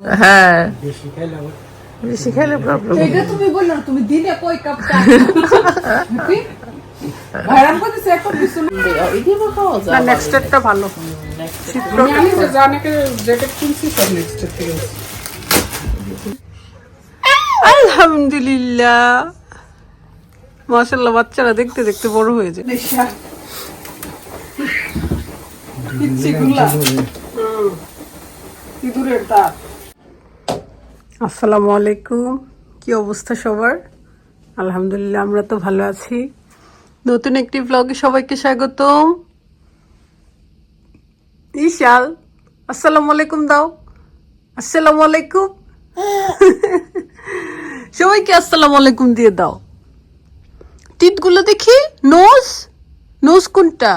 হ্যাঁ। বেশি খাইলে বেশি খেলে প্রবলেম এটা তুমি বলল তুমি দিনে কই কাপ চা হ্যাপি ভাইরাম করতেছে এখন কিছু না। এগুলো খাওয়া না নেক্সট একটা ভালো। আমি আমি যে জানাকে জ্যাকেট কিনছি সব নেক্সট থেকে। আলহামদুলিল্লাহ। মাশাআল্লাহ বাচ্চারা দেখতে দেখতে বড় হয়ে যায়। কিচ্ছি গুলা ইঁদুরের দাঁত আসসালামু আলাইকুম। কি অবস্থা সবার? আলহামদুলিল্লাহ, আমরা তো ভালো আছি। নতুন একটি ব্লগে সবাইকে স্বাগত ইশাল আসসালামু আলাইকুম দাও। আসসালামু আলাইকুম। সবাইকে আসসালামু আলাইকুম দিয়ে দাও। টিটগুলো দেখি। নোজ? নোজ কোনটা?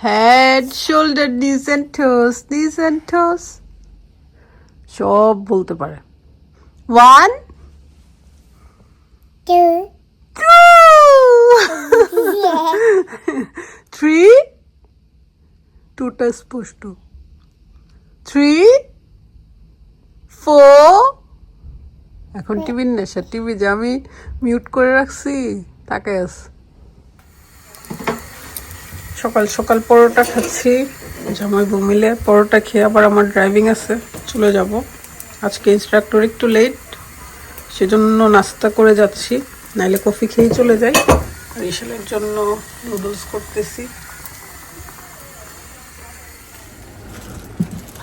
Head shoulder knees and toes knees and toes সব বলতে পারে। ওয়ান থ্রি টুটা স্পষ্ট থ্রি ফোর এখন টিভির নেশা টিভি যে আমি মিউট করে রাখছি তাকে আস সকাল সকাল পরোটা খাচ্ছি জামাই বউ মিলে। পরোটা খেয়ে আবার আমার ড্রাইভিং আছে চলে যাব। আজকে ইনস্ট্রাক্টর একটু লেট সেজন্য নাস্তা করে যাচ্ছি, নাইলে কফি খেয়েই চলে যাই। আর জন্য নুডলস করতেছি।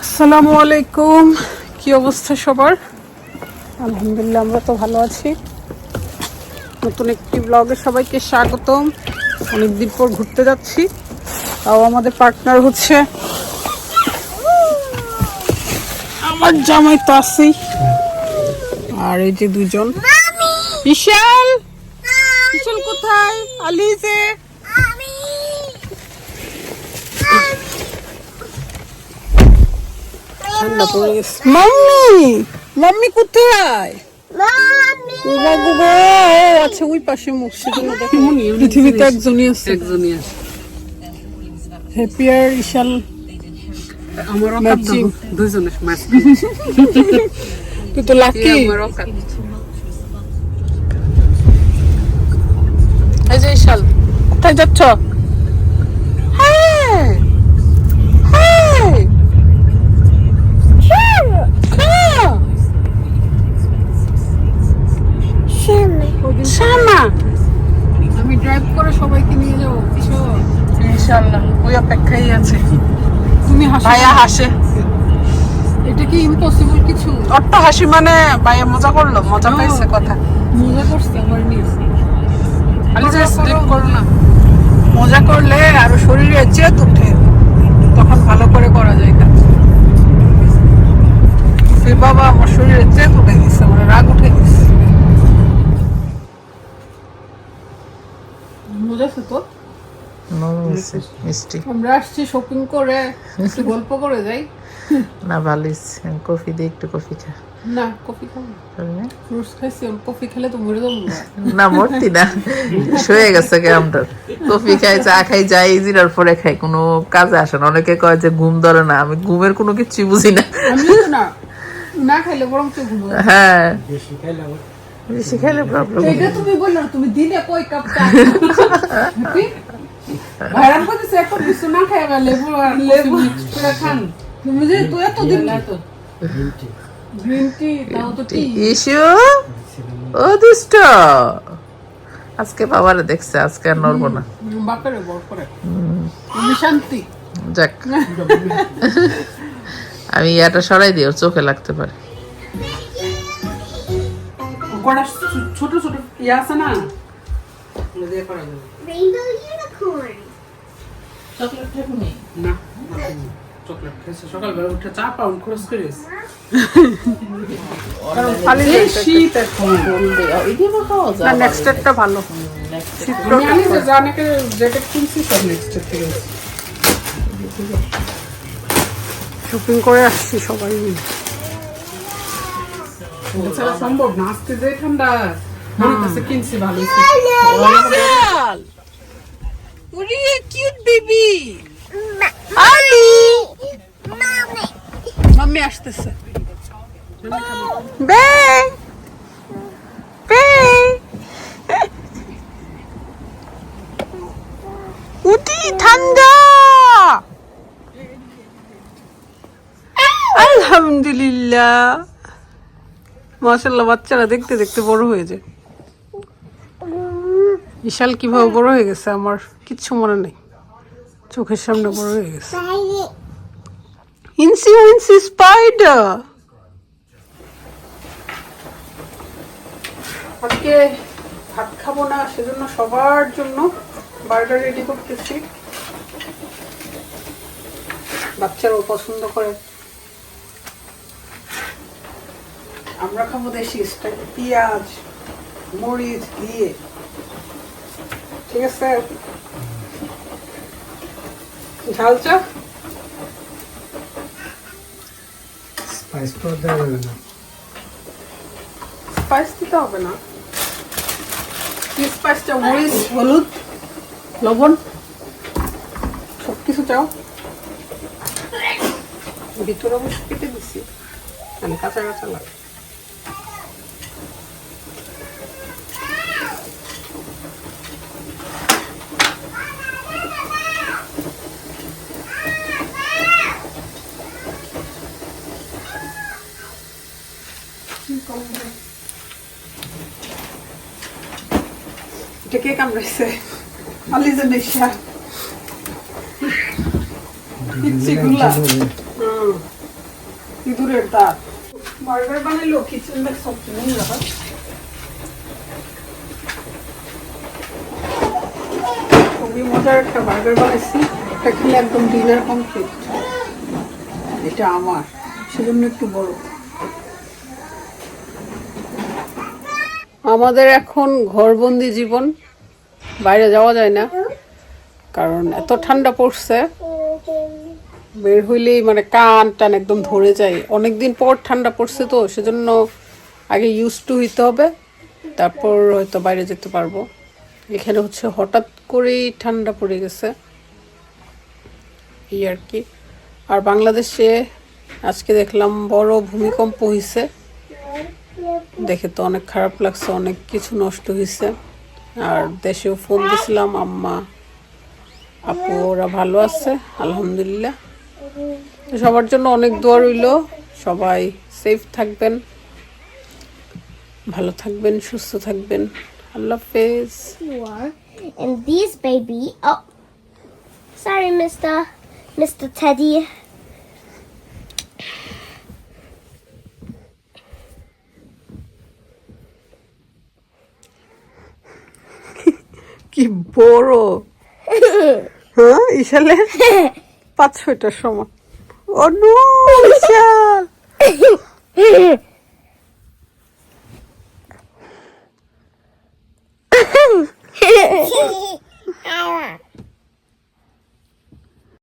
আসসালামু আলাইকুম, কি অবস্থা সবার? আলহামদুলিল্লাহ, আমরা তো ভালো আছি। নতুন একটি ব্লগে সবাইকে স্বাগতম। অনেকদিন পর ঘুরতে যাচ্ছি। তাও আমাদের পার্টনার হচ্ছে আমার জামাই তো আছেই। আর এই যে দুজন। বিশাল! বিশাল কোথায়? ঠান্ডা পড়ে গেছে মাম্মি মাম্মি কোথায়? ও আচ্ছা ওই পাশে পৃথিবীতে একজনই আছে। একজনই আছে। হ্যাপিয়ার ইশাল। আমার Matching. দুইজনের ম্যাচ তুই তো লাকি আমার অকাত এই যে ইশাল কোথায় যাচ্ছ। শ্যামা আমি ড্রাইভ করে সবাইকে নিয়ে যাব কিছু ইনশাআল্লাহ ওই অপেক্ষাই আছে তুমি ভাইয়া হাসে। এটা কি ইম্পসিবল কিছু? অট্ট হাসি মানে ভাইয়া মজা করল মজা পাইছে কথা। মজা করছে আমার নিয়ে খালি যে স্লিপ করো। না। মজা করলে আরও শরীরে চেত উঠে তখন ভালো করে করা যায় কাজ সে বাবা আমার শরীরে চেত উঠে গেছে আমার রাগ উঠে গেছে। বুঝেছ তো মিষ্টি আমরা আসছি শপিং করে একটু গল্প করে যাই। না ভালো কফি দিয়ে একটু কফি খা। না কফি খাব ফ্রুটস খাইছি কফি খেলে তো মরে যাব। না। না মরতি না। শুয়ে গেছে কফি খাই চা খাই যাই জিরার পরে খাই। কোনো কাজে আসে না। অনেকে কয় যে ঘুম ধরে না। আমি ঘুমের কোনো কিছু বুঝি না। না। না খাইলে বরং তো ঘুমো হ্যাঁ। বেশি খাইলে বেশি খেলে প্রবলেম এটা তুমি বলল তুমি দিনে কই কাপ চা ভাইরাম করতেছে এখন কিছু না খাই আবার লেবু আর লেবু। করে খান। তুমি যে তুই এত দিন তো গ্রিন টি। তাও তো টি। ইস্যু ও দুষ্ট। আজকে বাবারে দেখছে আজকে আর নড়বো না। বাপরে বড় করে। আমি শান্তি। যাক। আমি ইয়াটা সরাই দিই ওর চোখে লাগতে পারে। ছোট ছোট ইয়ে আছে না? ওগুলো দিয়ে করা যাবে Rainbow unicorn. চকলেট খাব না চকলেট খাইছে। সকালবেলা উঠে চা পাউন্ড খরচ করিস শীত এখন। না যায় ভালো। আমি আমি যে জানাকে জ্যাকেট কিনছি সব নেক্সট থেকে শপিং করে আসছি সবাই। মিলে সম্ভব না আজকে যে ঠান্ডা। মনে কাছে কিনছি ভালো। What are you cute baby? Mommy. Mummy আসতেছে। ব্যাং ব্যাং উটি ঠান্ডা! আলহামদুলিল্লাহ। মাশাল্লাহ বাচ্চারা দেখতে দেখতে বড় হয়ে যায়। বিশাল কীভাবে বড় হয়ে গেছে আমার কিচ্ছু মনে নেই। চোখের সামনে বড় হয়ে গেছে। Incy wincy spider. আজকে ভাত খাব না, সেজন্য সবার জন্য বার্গার রেডি করতেছি। বাচ্চারাও পছন্দ করে। আমরা খাব দেশি স্টাইল, পেঁয়াজ, মরিচ দিয়ে ঠিক আছে। ঝাল চা স্পাইস তো দেওয়া যাবে না। স্পাইস দিতে হবে না। কি স্পাইসটা মরিচ হলুদ লবণ? সব কিছু চাও? ভিতরে অবশ্য কেটে দিচ্ছি আমি কাঁচা কাঁচা লাগে। কে কামড়াইছে ইঁদুরের বার্গার বানাইলো, কিচেন ব্যাগ সব কিনে রাখা মজার একটা বার্গার বানাইছি। এটা একদম ডিনার কমপ্লিট। এটা আমার, সেজন্য একটু বড়। আমাদের এখন ঘরবন্দি জীবন। বাইরে যাওয়া যায় না, কারণ এত ঠান্ডা পড়ছে। বের হইলেই মানে কান টান একদম ধরে যায়। অনেকদিন পর ঠান্ডা পড়ছে তো, সেজন্য আগে ইউজ টু হইতে হবে, তারপর হয়তো বাইরে যেতে পারব। এখানে হচ্ছে হঠাৎ করেই ঠান্ডা পড়ে গেছে। এই আর কি। আর বাংলাদেশে আজকে দেখলাম বড় ভূমিকম্প হয়েছে দেখে তো অনেক খারাপ লাগছে অনেক কিছু নষ্ট হয়েছে আর দেশেও ফোন দিছিলাম আম্মা আপু ওরা ভালো আছে আলহামদুলিল্লাহ সবার জন্য অনেক দোয়া রইল সবাই সেফ থাকবেন ভালো থাকবেন সুস্থ থাকবেন আল্লাহ হাফেজ. And these baby. Oh, sorry, Mister, Mister Teddy. কি বড় হ্যাঁ? ইশালে পাঁচ ছয়টার সময়। ও নো ইশাল